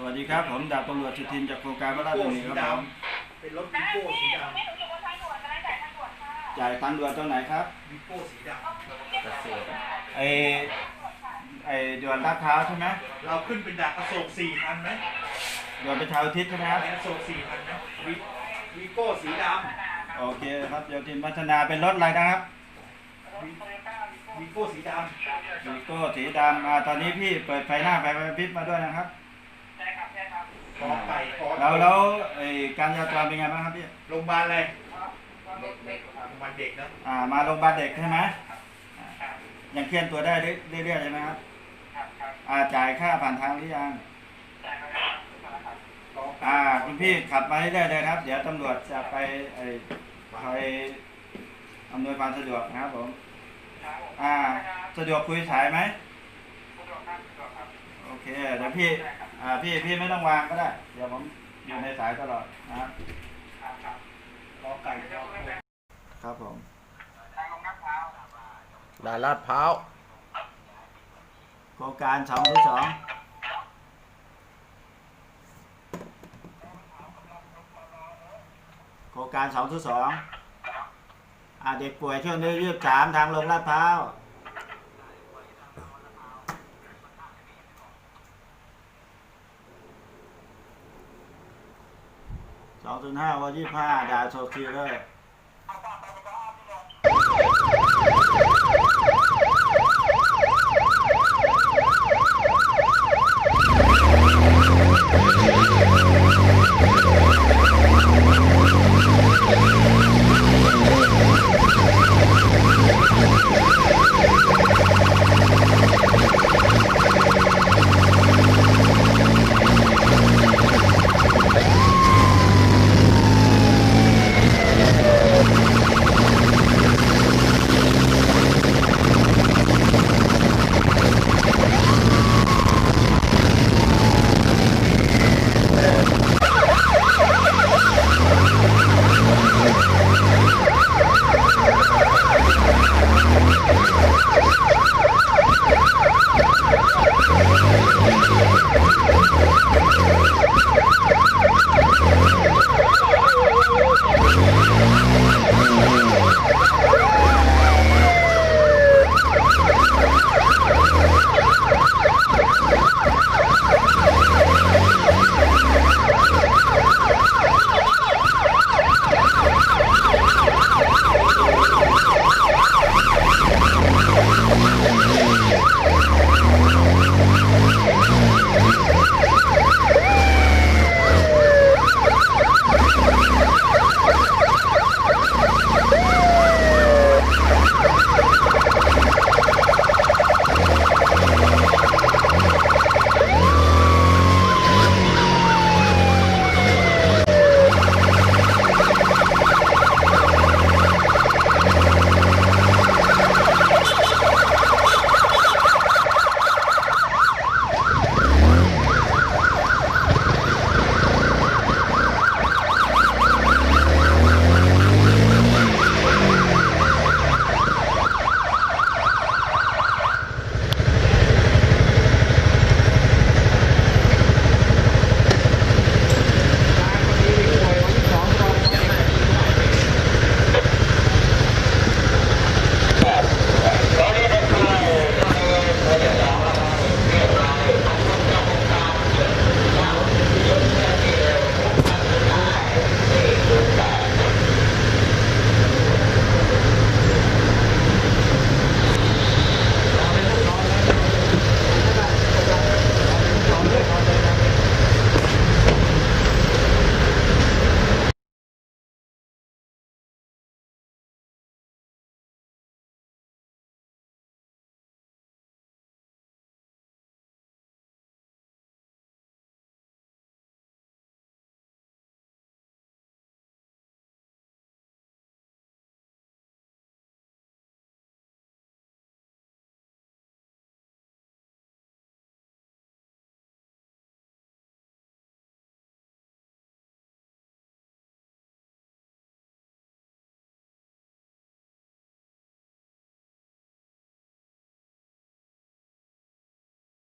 สวัสดีครับ ผมดาบตำรวจสุทินจากโครงการพระราชดำเนินครับผมเป็นรถวิโก้สีดไม่หนูอยู่บนทางด่วนจะได้จ่ายทางด่วนค่ะจ่ายทางด่วนตรงไหนครับำวิโก้สีดเกษตรไอไอด่วนลาดพร้าวใช่ไหมำเราขึ้นเป็นดาบอโศกสี่พันไหมด่วนประชาอุทิศใช่ไหมครับเป็นอโศกสี่พันไหมวิวิโก้สีดโอเคครับโยธินพัฒนาเป็นรถอะไรนะครับำวิวิโก้สีดวีโก้สีดำอ่าตอนนี้พี่เปิดไฟหน้าไฟกระพริบมาด้วยนะครับำกอไก่กอแล้วแล้วไอการจราจรเป็นไงบ้างครับพี่ โรงพยาบาลอะไรโรงพยาบาลเด็กนะอ่า มาโรงพยาบาลเด็กใช่ไหมอ่ายังเคลื่อนตัวได้เรื่อยๆใช่ไหมครับอ่าจ่ายค่าผ่านทางหรือยังกอไก่อ่าคุณพี่ขับมาเรื่อยๆเลยครับ เดี๋ยวตำรวจจะไปไอ้คอยอำนวยความสะดวกนะครับผมอ่าสะดวกคุยสายไหมโอเคเดี๋ยวพี่ อ่าพี่พี่ไม่ต้องวางก็ได้ เดี๋ยวผมอยู่ในสายตลอดนะครับกอไก่กอไก่ครับผมด่านลาดพร้าวโครงการสองที่สองโครงการสองที่สองอ่าเด็กป่วยช่วงนี้ยี่สิบสามทางลงลาดพร้าว สองศูนย์ห้าวันยี่ห้าดาวโซเชียลเลย